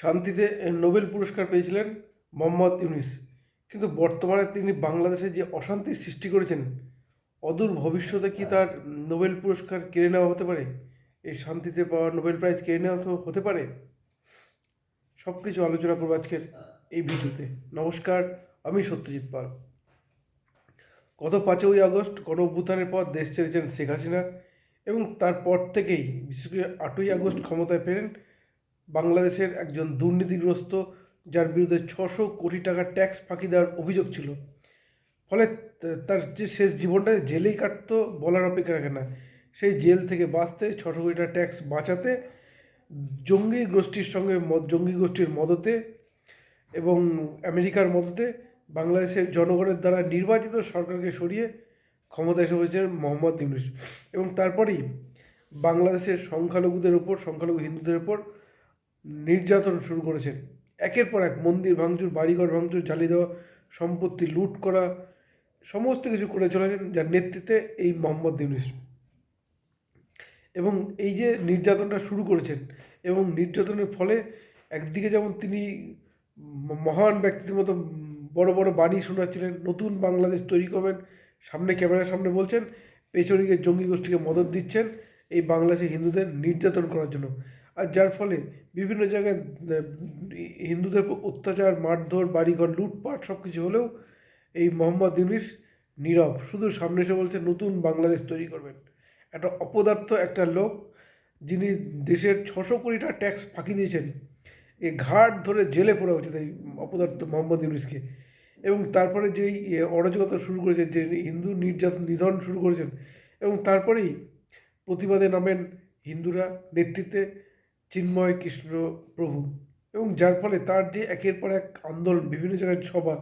শান্তিতে নোবেল পুরস্কার পেয়েছিলেন মোহাম্মদ ইউনিস। কিন্তু বর্তমানে তিনি বাংলাদেশে যে অশান্তির সৃষ্টি করেছেন, অদূর ভবিষ্যতে কি তার নোবেল পুরস্কার কেড়ে নেওয়া হতে পারে? এই শান্তিতে পাওয়া নোবেল প্রাইজ কেড়ে নেওয়া হতে পারে। সব কিছু আলোচনা করব আজকের এই ভিডিওতে। নমস্কার, আমি সত্যজিৎ পাল। গত পাঁচই আগস্ট গণ অভ্যুত্থানের পর দেশ ছেড়েছেন শেখ হাসিনা এবং তারপর থেকেই, বিশেষ করে আটই আগস্ট ক্ষমতায় ফেরেন বাংলাদেশের একজন দুর্নীতিগ্রস্ত, যার বিরুদ্ধে ছশো কোটি টাকা ট্যাক্স ফাঁকি দেওয়ার অভিযোগ ছিল। ফলে তার যে শেষ জীবনটা জেলেই কাটতো বলার অপেক্ষা রাখে না। সেই জেল থেকে বাঁচতে, ছশো কোটি টাকা ট্যাক্স বাঁচাতে, জঙ্গি গোষ্ঠীর সঙ্গে জঙ্গি গোষ্ঠীর মদতে এবং আমেরিকার মদতে বাংলাদেশের জনগণের দ্বারা নির্বাচিত সরকারকে সরিয়ে ক্ষমতা এসে হয়েছে মোহাম্মদ ইউনুস। এবং তারপরেই বাংলাদেশের সংখ্যালঘুদের ওপর, সংখ্যালঘু হিন্দুদের ওপর নির্যাতন শুরু করেছেন। একের পর এক মন্দির ভাঙচুর, বাড়িঘর ভাঙচুর, জ্বালিয়ে দেওয়া, সম্পত্তি লুট করা, সমস্ত কিছু করে চলেছেন যার নেতৃত্বে এই মোহাম্মদ ইউনুস। এবং এই যে নির্যাতনটা শুরু করেছেন এবং নির্যাতনের ফলে একদিকে যেমন তিনি মহান ব্যক্তিদের মতো বড় বড় বাণী শোনাচ্ছিলেন, নতুন বাংলাদেশ তৈরি করবেন, সামনে ক্যামেরার সামনে বলছেন, পেছনে গিয়ে জঙ্গি গোষ্ঠীকে মদত দিচ্ছেন এই বাংলাদেশে হিন্দুদের নির্যাতন করার জন্য। আর যার ফলে বিভিন্ন জায়গায় হিন্দুদের অত্যাচার, মারধর, বাড়িঘর, লুটপাট সব কিছু হলেও এই মোহাম্মদ ইউনিস নীরব। শুধু সামনে এসে বলছে, নতুন বাংলাদেশ তৈরি করবেন। একটা অপদার্থ একটা লোক যিনি দেশের ছশো কোটি টাকা ট্যাক্স ফাঁকি দিয়েছেন, এ ঘাট ধরে জেলে পড়া উচিত এই অপদার্থ মোহাম্মদ ইউনিসকে। এবং তারপরে যেই অরাজকতা শুরু করেছেন, যে হিন্দু নির্যাতন নিধন শুরু করেছেন, এবং তারপরেই প্রতিবাদে নামেন হিন্দুরা নেতৃত্বে চিন্ময় কৃষ্ণ প্রভু এবং যার ফলে তার যে একের পর এক আন্দোলন, বিভিন্ন জায়গায় সভা,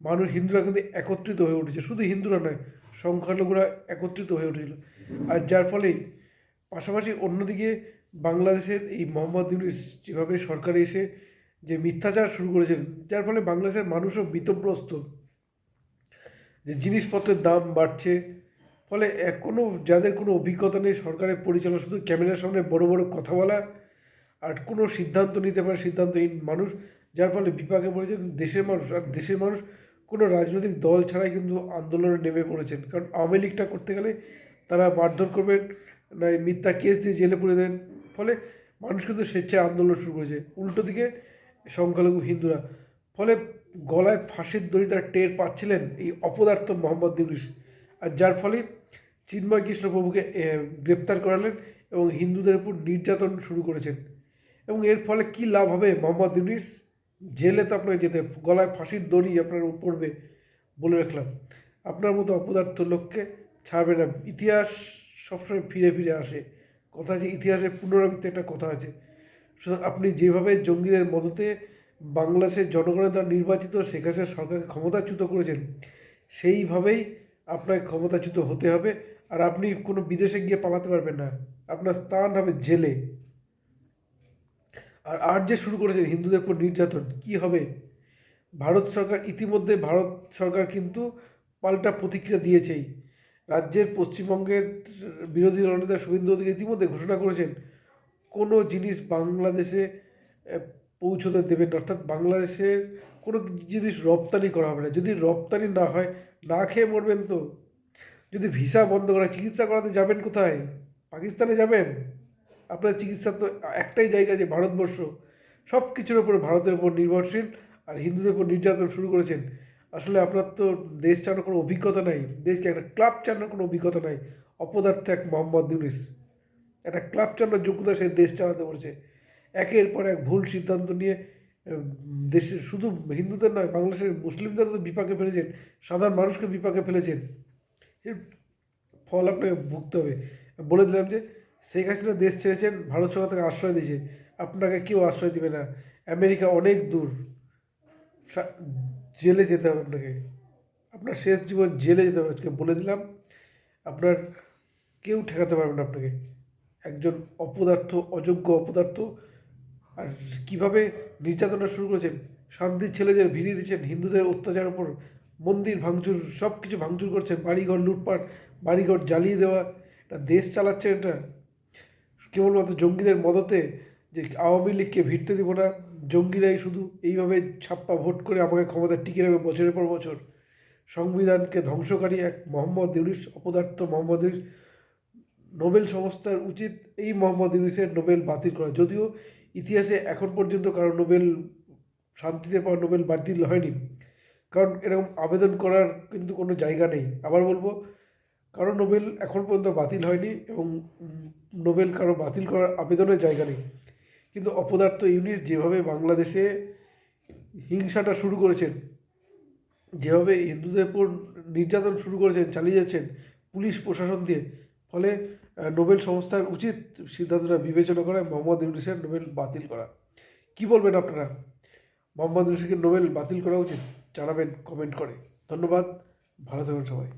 মানুষ হিন্দুরা কিন্তু একত্রিত হয়ে উঠেছে। শুধু হিন্দুরা নয়, সংখ্যালঘুরা একত্রিত হয়ে উঠেছিল। আর যার ফলে পাশাপাশি অন্যদিকে বাংলাদেশের এই মোহাম্মদ ইউনুস যেভাবে সরকারে এসে যে মিথ্যাচার শুরু করেছেন, যার ফলে বাংলাদেশের মানুষও বিতগ্রস্ত যে জিনিসপত্রের দাম বাড়ছে, ফলে কোনো যাদের কোনো অভিজ্ঞতা নেই সরকারের পরিচালনা, শুধু ক্যামেরার সামনে বড় বড় কথা বলা আর কোনো সিদ্ধান্ত নিতে পারে সিদ্ধান্তহীন মানুষ, যার ফলে বিপাকে পড়েছেন দেশের মানুষ, আর দেশের মানুষ কোনো রাজনৈতিক দল ছাড়াই কিন্তু আন্দোলনে নেমে পড়েছেন। কারণ আওয়ামী লীগটা করতে গেলে তারা মারধর করবেন, না মিথ্যা কেস দিয়ে জেলে পুরে দেন। ফলে মানুষ কিন্তু স্বেচ্ছায় আন্দোলন শুরু করেছে। উল্টো দিকে সংখ্যালঘু হিন্দুরা, ফলে গলায় ফাঁসির দড়ি তার টের পাচ্ছিলেন এই অপদার্থ মোহাম্মদ ইউনুস। আর যার ফলে চিন্ময় কৃষ্ণ প্রভুকে গ্রেপ্তার করালেন এবং হিন্দুদের উপর নির্যাতন শুরু করেছেন। এবং এর ফলে কি লাভ হবে? মোহাম্মদ ইউনিস, জেলে তো আপনাকে যেতে গলায় ফাঁসির দড়ি আপনার পড়বে বলে রাখলাম। আপনার মতো অপদার্থ লোককে ছাড়বে না। ইতিহাস সবসময় ফিরে ফিরে আসে। কথা আছে, ইতিহাসের পুনরাবৃত্তি একটা কথা আছে। সুতরাং আপনি যেভাবে জঙ্গিদের মদতে বাংলাদেশের জনগণের দ্বারা নির্বাচিত শেখ হাসিনা সরকারকে ক্ষমতাচ্যুত করেছেন, সেইভাবেই আপনাকে ক্ষমতাচ্যুত হতে হবে। আর আপনি কোনো বিদেশে গিয়ে পালাতে পারবেন না। আপনার স্থান হবে জেলে। আর আর যে শুরু করেছেন হিন্দুদের উপর নির্যাতন, কি হবে? ভারত সরকার, ইতিমধ্যে ভারত সরকার কিন্তু পাল্টা প্রতিক্রিয়া দিয়েছেই। রাজ্যের পশ্চিমবঙ্গের বিরোধী দলনেতা শুভেন্দু অধিকারী ইতিমধ্যে ঘোষণা করেছেন, কোনো জিনিস বাংলাদেশে পৌঁছতে দেবেন অর্থাৎ বাংলাদেশের কোনো জিনিস রপ্তানি করা হবে না। যদি রপ্তানি না হয়, না খেয়ে মরবেন তো। যদি ভিসা বন্ধ করা চিকিৎসা করাতে যাবেন কোথায়? পাকিস্তানে যাবেন? আপনার চিকিৎসা তো একটাই জায়গা যে ভারতবর্ষ সব কিছুর ওপর ভারতের ওপর নির্ভরশীল আর হিন্দুদের উপর নির্যাতন শুরু করেছেন। আসলে আপনার তো দেশ চালানোর কোনো অভিজ্ঞতা নাই, দেশকে একটা ক্লাব চালানোর কোনো অভিজ্ঞতা নাই, অপদার্থ এক মোহাম্মদ ইউনিস। একটা ক্লাব চালানোর যোগ্যতা সে দেশ চালাতে পারছে একের পর এক ভুল সিদ্ধান্ত নিয়ে দেশের শুধু হিন্দুদের নয়, বাংলাদেশের মুসলিমদের তো বিপাকে ফেলেছেন, সাধারণ মানুষকে বিপাকে ফেলেছেন। ফল আপনাকে ভুগতে হবে। বলে দিলাম যে শেখ হাসিনা দেশ ছেড়েছেন, ভারত সরকার থেকে আশ্রয় দিয়েছে। আপনাকে কেউ আশ্রয় দিবে না। আমেরিকা অনেক দূর। জেলে যেতে হবে আপনাকে। আপনার শেষ জীবন জেলে যেতে হবে, আজকে বলে দিলাম। আপনার কেউ ঠেকাতে পারবে না আপনাকে। একজন অপদার্থ, অযোগ্য অপদার্থ। আর কীভাবে নির্যাতনা শুরু করেছেন? শান্তির ছেলেদের ভিড়িয়ে দিচ্ছেন, হিন্দুদের অত্যাচার উপর মন্দির ভাঙচুর সব কিছু ভাঙচুর করছেন, বাড়িঘর লুটপাট, বাড়িঘর জ্বালিয়ে দেওয়া। এটা দেশ চালাচ্ছে এটা। কেবলমাত্র জঙ্গিদের মদতে যে আওয়ামী লীগকে ভিড়তে দিব না, জঙ্গিরাই শুধু এইভাবে ছাপ্পা ভোট করে আমাকে ক্ষমতা টিকে রাখবে বছরের পর বছর। সংবিধানকে ধ্বংসকারী এক মোহাম্মদ ইউনিস, অপদার্থ মোহাম্মদ ইউনিস, নোবেল সংস্থার উচিত এই মোহাম্মদ ইউনিসের নোবেল বাতিল করা। যদিও ইতিহাসে এখন পর্যন্ত কারও নোবেল, শান্তিতে পাওয়া নোবেল বাতিল হয়নি। কারণ এরকম আবেদন করার কিন্তু কোনো জায়গা নেই। আবার বলব কারও নোবেল এখন পর্যন্ত বাতিল হয়নি এবং নোবেল কারও বাতিল করার আবেদনের জায়গা নেই। কিন্তু অপদার্থ ইউনিস যেভাবে বাংলাদেশে হিংসাটা শুরু করেছেন, যেভাবে হিন্দুদের উপর নির্যাতন শুরু করেছেন, চালিয়ে যাচ্ছেন পুলিশ, প্রশাসন দিয়ে, ফলে নোবেল সংস্থার উচিত সিদ্ধান্তটা বিবেচনা করে মোহাম্মদ ইউনিসের নোবেল বাতিল করা। কি বলবেন আপনারা? মোহাম্মদ ইউনিসকে নোবেল বাতিল করা উচিত? জানাবেন, কমেন্ট করে। ধন্যবাদ। ভালো থাকুন সবাই।